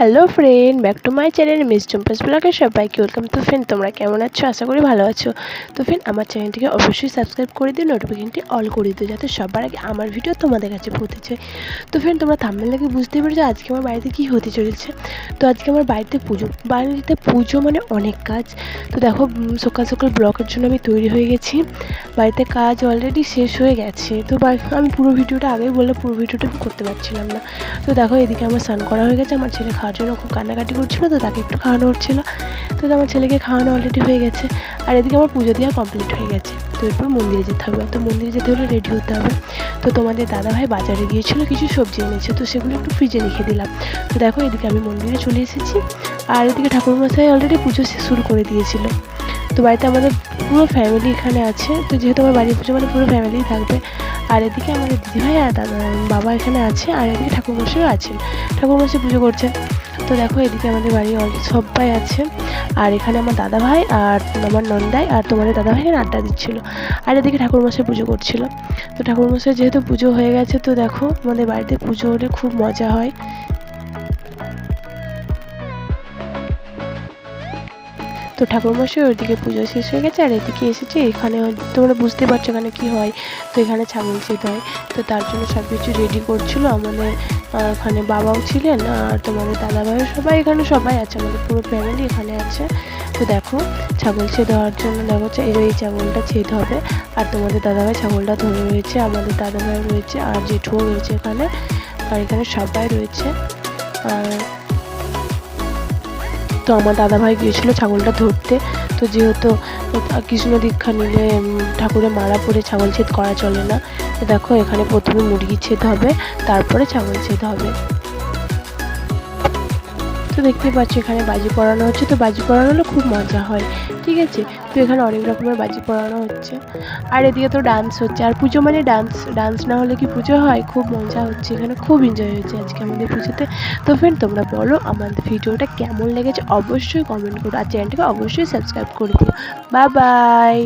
Hello friend back to my channel miss Champa's ব্লগে সবাইকে welcome তো ফ্রেন্ড তোমরা কেমন আছো? আশা করি ভালো আছো। তো ফ্রেন্ড আমার চ্যানেলটিকে অবশ্যই সাবস্ক্রাইব করে দিও নোটিফিকেশনটি অল করে দিও, যাতে সবার আগে আমার ভিডিও তোমাদের কাছে পৌঁছেছে তো ফ্রেন্ড তোমরা থাম্বেল দেখে বুঝতেই পেরেছ আজকে আমার বাড়িতে কী হতে চলেছে। তো আজকে আমার বাড়িতে পুজো বাড়িতে পুজো মানে অনেক কাজ। তো দেখো সকাল সকাল ব্লগের জন্য আমি তৈরি হয়ে গেছি। বাড়িতে কাজ অলরেডি শেষ হয়ে গেছে। তো আমি পুরো ভিডিওটা আগেই বললে পুরো ভিডিওটা করতে পারছিলাম না। তো দেখো, এদিকে আমার স্নান করা হয়ে গেছে, আমার ছেলে খাওয়ার জন্য খুব কান্নাকাটি করছিল তো তাকে একটু খাওয়ানো হচ্ছিল। তো আমার ছেলেকে খাওয়ানো অলরেডি হয়ে গেছে। আর এদিকে আমার পুজো দেওয়া কমপ্লিট হয়ে গেছে। তো এরপর মন্দিরে যেতে হবে। তো মন্দিরে যেতে হলে রেডি হতে হবে। তো তোমাদের দাদাভাই বাজারে গিয়েছিল, কিছু সবজি এনেছে। তো সেগুলো একটু ফ্রিজে রেখে দিলাম। তো দেখো এদিকে আমি মন্দিরে চলে এসেছি। আর এদিকে ঠাকুরমশাই অলরেডি পুজো শুরু করে দিয়েছিল। তো বাড়িতে আমাদের পুরো ফ্যামিলি এখানে আছে। তো যেহেতু আমার বাড়ির পুজো মানে পুরো ফ্যামিলি থাকবে। আর এদিকে আমাদের দিদিভাই আর দাদা, বাবা এখানে আছে। আর এদিকে ঠাকুরমশাইও আছেন। ঠাকুরমশাই পুজো করছেন। তো দেখো, এদিকে আমাদের বাড়ি সবাই আছে। আর এখানে আমার দাদা ভাই আর আমার নন্দাই আর তোমাদের দাদা ভাই আড্ডা দিচ্ছিল। আর এদিকে ঠাকুরমশাই পুজো করছিল। তো ঠাকুরমশাই যেহেতু পুজো হয়ে গেছে, তো দেখো, আমাদের বাড়িতে পুজো হলে খুব মজা হয়। তো ঠাকুরমশাই ওইদিকে পুজো শেষ হয়ে গেছে, আর এদিকে এসেছে, এখানে তোমরা বুঝতে পারছ এখানে কি হয়। তো এখানে ছাগল চেতে হয়। তো তার জন্য সব কিছু রেডি করছিল আমাদের ওখানে বাবাও ছিলেন আর তোমাদের দাদাভাইও সবাই, এখানে সবাই আছে, আমাদের পুরো ফ্যামিলি এখানে আছে। তো দেখো, ছাগল ছেদ হওয়ার জন্য দেখো এই ছাগলটা ছেদ হবে। আর তোমাদের দাদাভাই ছাগলটা ধরে রয়েছে, আমাদের দাদাভাই রয়েছে, আর জেঠুও রয়েছে এখানে। আর এখানে সবাই রয়েছে। আর তো আমার দাদাভাই গিয়েছিল ছাগলটা ধরতে। তো যেহেতু কৃষ্ণ দীক্ষা নিলে ঠাকুরে মারা পড়ে ছাগল ছেদ করা চলে না। দেখো এখানে প্রথমে মুরগি ছেদ হবে, তারপরে ছাগল ছেদ হবে। তো দেখতে পাচ্ছি, এখানে বাজি পড়ানো হচ্ছে। তো বাজি পড়ানো হলে খুব মজা হয়, ঠিক আছে? তো এখানে অনেক রকমের বাজি পড়ানো হচ্ছে। আর এদিকে তো ডান্স হচ্ছে। আর পুজো মানে ডান্স ডান্স না হলে কি পুজো হয়? খুব মজা হচ্ছে এখানে, খুব এনজয় হয়েছে আজকে আমাদের পুজোতে। তো ফ্রেন্ড তোমরা বলো আমাদের ভিডিওটা কেমন লেগেছে? অবশ্যই কমেন্ট করো। আর চ্যানেলটাকে অবশ্যই সাবস্ক্রাইব করে দিও। বা বাই